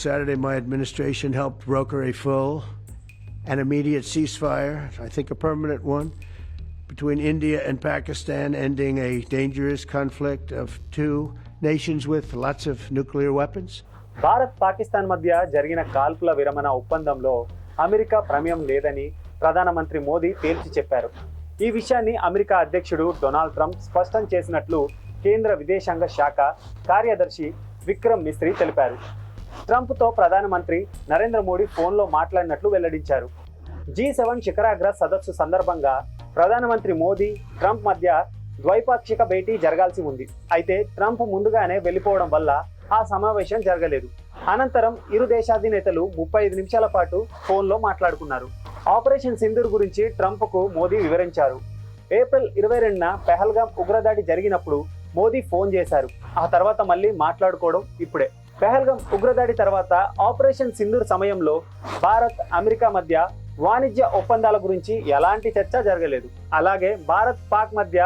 Saturday, my administration helped broker a full and immediate ceasefire, I think a permanent one, between India and Pakistan, ending a dangerous conflict of two nations with lots of nuclear weapons. Bharat Pakistan మధ్య జరిగిన కాల్పుల విరమణ ఒప్పందంలో America ప్రమేయం లేదని ప్రధానమంత్రి మోదీ తేల్చి చెప్పారు ఈ విషయాన్ని అమెరికా అధ్యక్షుడు డొనాల్డ్ ట్రంప్ స్పష్టం చేసినట్లు కేంద్ర విదేశాంగ శాఖ కార్యదర్శి విక్రమ్ మిస్త్రీ తెలిపారు ట్రంప్తో ప్రధానమంత్రి నరేంద్ర మోడీ ఫోన్లో మాట్లాడినట్లు వెల్లడించారు. జీ సెవెన్ శిఖరాగ్ర సదస్సు సందర్భంగా ప్రధానమంత్రి మోదీ ట్రంప్ మధ్య ద్వైపాక్షిక భేటీ జరగాల్సి ఉంది. అయితే ట్రంప్ ముందుగానే వెళ్ళిపోవడం వల్ల ఆ సమావేశం జరగలేదు. అనంతరం ఇరు దేశాధినేతలు ముప్పై ఐదు నిమిషాల పాటు ఫోన్లో మాట్లాడుకున్నారు. ఆపరేషన్ సింధూర్ గురించి ట్రంప్కు మోదీ వివరించారు. ఏప్రిల్ ఇరవై రెండున పెహల్గాం ఉగ్రదాడి జరిగినప్పుడు మోదీ ఫోన్ చేశారు. ఆ తర్వాత మళ్ళీ మాట్లాడుకోవడం ఇప్పుడే. పెహల్గం ఉగ్రదాడి తర్వాత ఆపరేషన్ సింధూర్ సమయంలో భారత్ అమెరికా మధ్య వాణిజ్య ఒప్పందాల గురించి ఎలాంటి చర్చ జరగలేదు. అలాగే భారత్ పాక్ మధ్య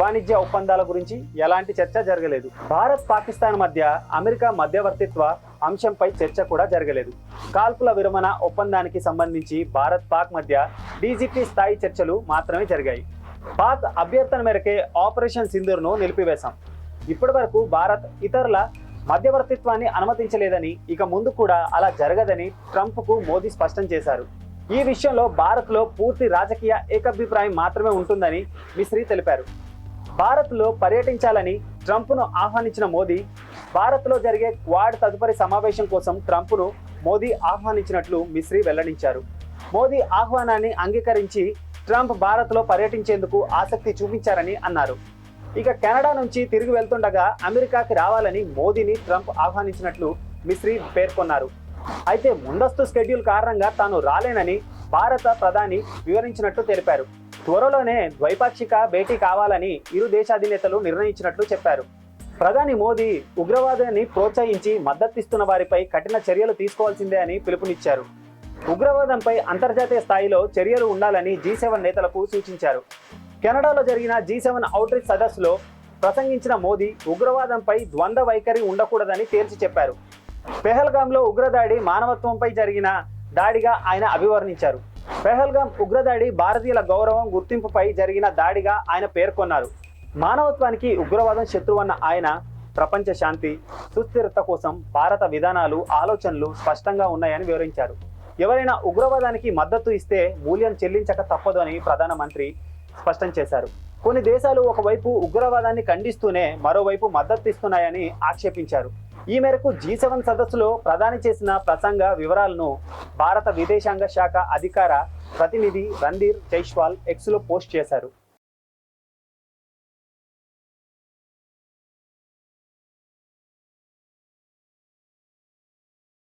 వాణిజ్య ఒప్పందాల గురించి ఎలాంటి చర్చ జరగలేదు. భారత్ పాకిస్తాన్ మధ్య అమెరికా మధ్యవర్తిత్వ అంశంపై చర్చ కూడా జరగలేదు. కాల్పుల విరమణ ఒప్పందానికి సంబంధించి భారత్ పాక్ మధ్య డీజీపీ స్థాయి చర్చలు మాత్రమే జరిగాయి. పాక్ అభ్యర్థన మేరకే ఆపరేషన్ సింధూర్ను నిలిపివేశాం. ఇప్పటి వరకు భారత్ ఇతరుల మధ్యవర్తిత్వాన్ని అనుమతించలేదని ఇక ముందు కూడా అలా జరగదని ట్రంప్కు మోదీ స్పష్టం చేశారు. ఈ విషయంలో భారత్లో పూర్తి రాజకీయ ఏకాభిప్రాయం మాత్రమే ఉంటుందని మిశ్రీ తెలిపారు. భారత్లో పర్యటించాలని ట్రంప్ను ఆహ్వానించిన మోదీ భారత్లో జరిగే క్వాడ్ తదుపరి సమావేశం కోసం ట్రంప్ను మోదీ ఆహ్వానించినట్లు మిశ్రీ వెల్లడించారు. మోదీ ఆహ్వానాన్ని అంగీకరించి ట్రంప్ భారత్లో పర్యటించేందుకు ఆసక్తి చూపించారని అన్నారు. ఇక కెనడా నుంచి తిరిగి వెళ్తుండగా అమెరికాకి రావాలని మోదీని ట్రంప్ ఆహ్వానించినట్లు మిశ్రీ పేర్కొన్నారు. అయితే ముందస్తు షెడ్యూల్ కారణంగా తాను రాలేనని భారత ప్రధాని వివరించినట్లు తెలిపారు. త్వరలోనే ద్వైపాక్షిక భేటీ కావాలని ఇరు దేశాధినేతలు నిర్ణయించినట్లు చెప్పారు. ప్రధాని మోదీ ఉగ్రవాదాన్ని ప్రోత్సహించి మద్దతిస్తున్న వారిపై కఠిన చర్యలు తీసుకోవాల్సిందే అని పిలుపునిచ్చారు. ఉగ్రవాదంపై అంతర్జాతీయ స్థాయిలో చర్యలు ఉండాలని జీ సెవెన్ నేతలకు సూచించారు. కెనడాలో జరిగిన జీ సెవెన్ అవుట్రీచ్ సదస్సులో ప్రసంగించిన మోదీ ఉగ్రవాదంపై ద్వంద్వ వైఖరి ఉండకూడదని తేల్చి చెప్పారు. పెహల్గాంలో ఉగ్రదాడి మానవత్వంపై జరిగిన దాడిగా ఆయన అభివర్ణించారు. పెహల్గాం ఉగ్రదాడి భారతీయుల గౌరవం గుర్తింపుపై జరిగిన దాడిగా ఆయన పేర్కొన్నారు. మానవత్వానికి ఉగ్రవాదం శత్రువన్న ఆయన ప్రపంచ శాంతి సుస్థిరత కోసం భారత విధానాలు ఆలోచనలు స్పష్టంగా ఉన్నాయని వివరించారు. ఎవరైనా ఉగ్రవాదానికి మద్దతు ఇస్తే మూల్యం చెల్లించక తప్పదు అని ప్రధానమంత్రి స్పష్టం చేశారు. కొన్ని దేశాలు ఒకవైపు ఉగ్రవాదాన్ని ఖండిస్తూనే మరోవైపు మద్దతు ఇస్తున్నాయని ఆక్షేపించారు. ఈ మేరకు జీ సెవెన్ సదస్సులో ప్రధాని చేసిన ప్రసంగ వివరాలను భారత విదేశాంగ శాఖ అధికార ప్రతినిధి రణ్ధీర్ జైష్వాల్ ఎక్స్లో పోస్ట్ చేశారు.